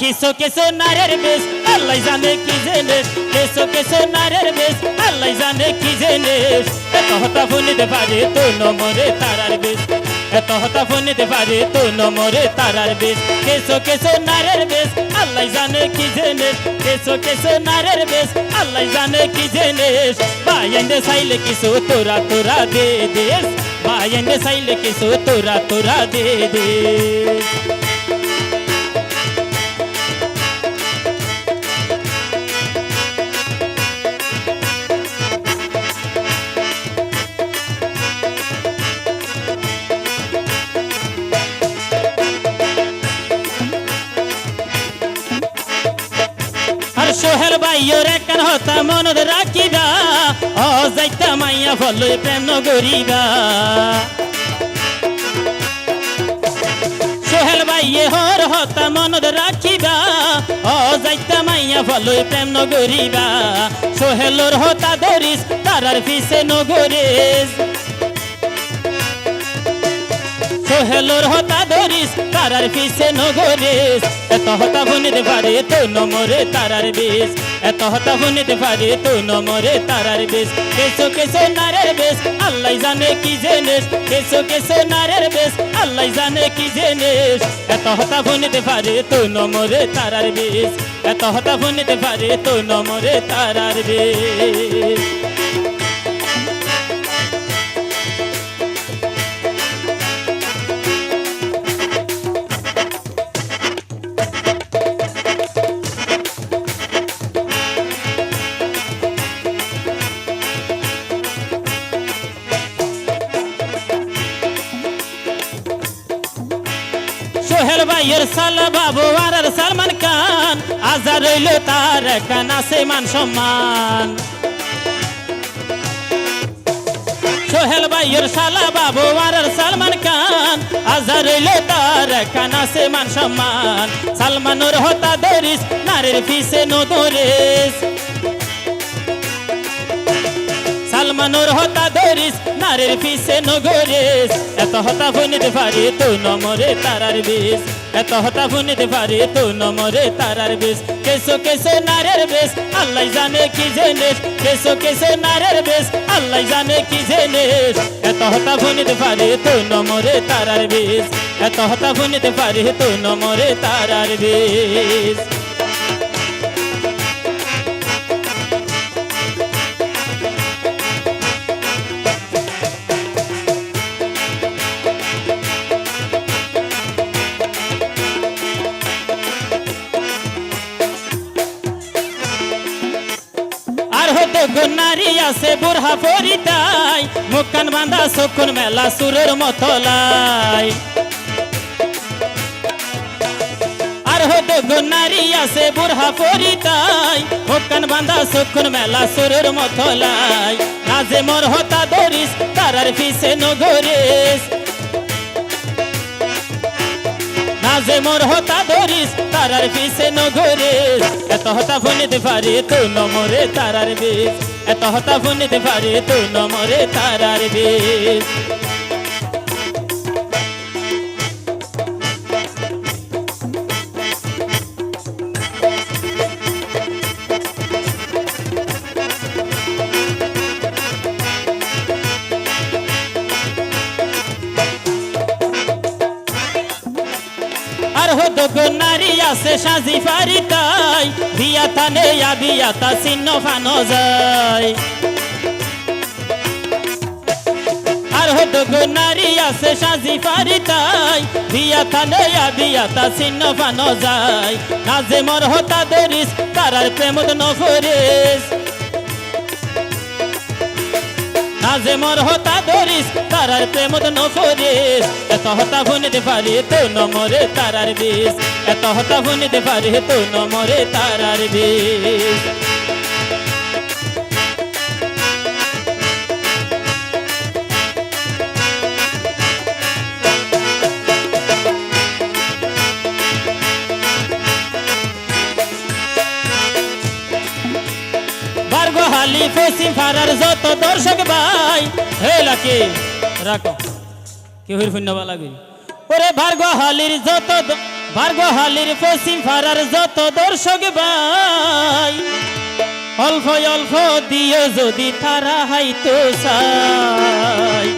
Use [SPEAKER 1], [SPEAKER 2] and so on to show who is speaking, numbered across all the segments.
[SPEAKER 1] কিছু কিছু নারের বেশ, আল্লাহ জানে কি জিনিস কিছু কিছু নারের বেশ, আল্লাহ জানে কি জিনিস এত হতা ফুনিতে পারে তো নমরে তারার বেশ। এত হতা ফুনিতে পারে তো নমরে তারার বেশ। কিছু কিছু নারের বেশ, আল্লাহ জানে কি জিনিস কিছু কিছু নারের বেশ, আল্লাহ জানে কি জিনিস বাইন্দে চাইলে কিছু তোরা তোরা দে দেশ বাইন্দে চাইলে কিছু তোরা তোরা দে দেশ সোহেল ভাইয়ের একখান হতা মনত রাখিবা। ও যাইতা মাইয়া ফলই প্রেম নগরিবা সোহেল ভাইয়ে হর হতা মনত রাখিবা। ও যাইতা মাইয়া ফলই প্রেম নগরিবা সোহেলর হতা ধরিস, তারার পিছে নগরিস। সোহেলর হতা ধরিস, তারার পিছে নগরিস। এত হতা ভুনিতে পারে তো নমরে তারার বিষ। এত হতা ভুনিতে পারে তো নমরে তারার বিষ। কেসো কেসো নারের বেশ আল্লাহ জানে কি জিনিস। কেসো কেসো নারের বেশ আল্লাহ জানে কি জিনিস। এত হতা ভুনিতে পারে তো নমরে তারার বিষ। এত হতা ভুনিতে পারে তো নমরে তারার বিষ। ভাইয়ের সাল, বাবু আর সালমান খান। আজার রইল তার কান, আছে মান সম্মান। সোহেল ভাইয়ের শালা বাবু আর সালমান খান। আজার তার কান, আছে মান সম্মান। সালমানুর হতা ধরিস নারীর ফিসে নো ধরিস সালমানুর হতা ধরিস, নারীর পিছে নগরিস। এত হতা ভুনিতে পারি তো নমরে তারার বিষ। এত হতা ভুনিতে পারি তো নমরে তারার বিষ। কেসো কেসো নারের বেশ আল্লাহ জানে কি জিনিস। কেসো কেসো নারের বেশ আল্লাহ জানে কি জিনিস। এত হতা ভুনিতে পারি তো নমরে তারার বিষ। এত হতা ভুনিতে পারি তো নমরে তারার বিষ। নারী আছে বুড়হা পরিতাই। মুখান বাঁধা চক্ষুন মেলা সুরের মতলাই। আর হতে নারী আছে বুড়হা পরিতাই। মুখান বাঁধা চক্ষুন মেলা সুরের মতলাই। নাজে মোর হতা ধরিস, তারার পিছে নগরিস নাজে মোর হতা ধরিস, তারার পিছে নগরিস এত হতা ফোনিতে পারি তো নমরে তারার বিষ এত হতা ভুনিতে পারে তো নমরে তারার বিষ আছে সাজি পারি তাই। বিয়া তানে বিয়া তা চিহ্ন ফানো যায়। আর হতো নারী আছে সাজি পারি তাই। তানে ইয়া বিয়া তা চিহ্ন ফানো যায়। নাজে মর হতা তারার নফরিস নাজে মর হতা ধরিস তারার প্রেমত নফরিস এত হতা ভুনিতে পারি তো নমরে তারার বিষ এত হতা ভুনিতে পারি তো নমরে তারার বিষ বারগোহালি পশ্চিম ফারার যত দর্শক ভাই, হে লাকি, রাখো। কেউ শূন্য লাগবে ওরে ভার্গহালির যত বারগোহালির পশ্চিম ফারার যত দর্শক ভাই, অল্প অল্প দিও যদি তারা হাইতো চাই।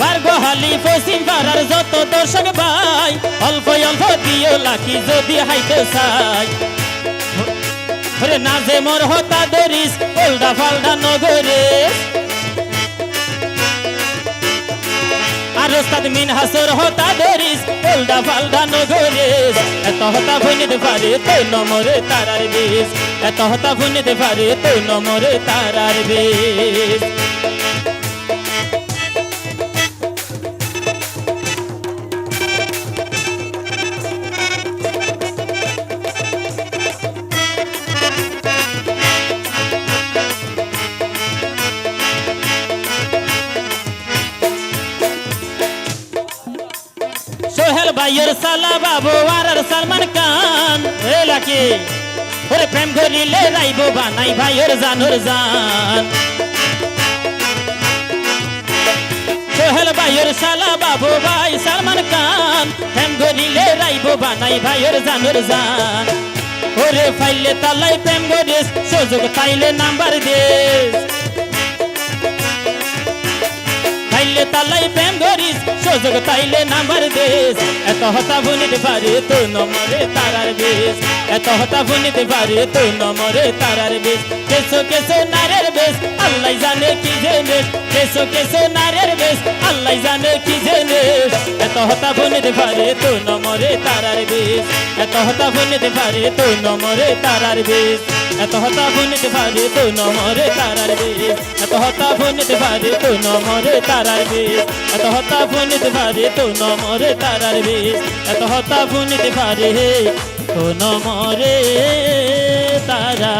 [SPEAKER 1] বারগোহালি পশ্চিম পাড়ার যত দর্শক ভাই, অল্প অল্প দিও লাকি যদি হাইতে চাই। নাজে মোর হতা দরিস ওল্ডা ফালডা নগরে আর ওস্তাদ মিন হাসর হতা ধরিস ফলদা ফালদা নগরিস। এত হতা ভুনিতে পারে তুই নমরে তারার বিষ এত হতা ভুনিতে পারে তুই নমরে তারার বিষ সালা বাবু আর সালমান খান। হে লাকি, ওরে প্রেম করিলে রাইব বানাই ভাইয়ের জানুর জান সোহেল ভাইয়ের সালা বাবু ভাই, সালমান খান। প্রেম করিলে রাইব বানাই ভাইয়ের জানুর জান, ওরে ফাইলে তালাই প্রেম করিস, সুযোগ তাইলে নাম্বার দিস। তালাই প্রেম করিস সুযোগ তাইলে নাম্বার দিস এত হতা ভুনিতে পারে তো নমরে তারার বেশ। এত হতা ভুনিতে পারে তো নমরে তারার বেশ। কেসো কেসো নারের বেশ, আল্লাহ জানে কি জেনেস কেসো কেসো নারের বেশ, আল্লাহ জানে কি জেনেস এত হতা ভুনিতে পারে তো নমরে তারার বেশ। এত হতা ভুনিতে পারে তো নমরে তারার বেশ। এত হতা ভুনিতে পারে তো নমরে তারার বেশ। এত হতা ভুনিতে পারে তো নমরে তারার বেশ। এত হতা ভুনিতে পারে তো নমরে তারার রে এত হতা ভুনিতে পারে তো নমরে তারা।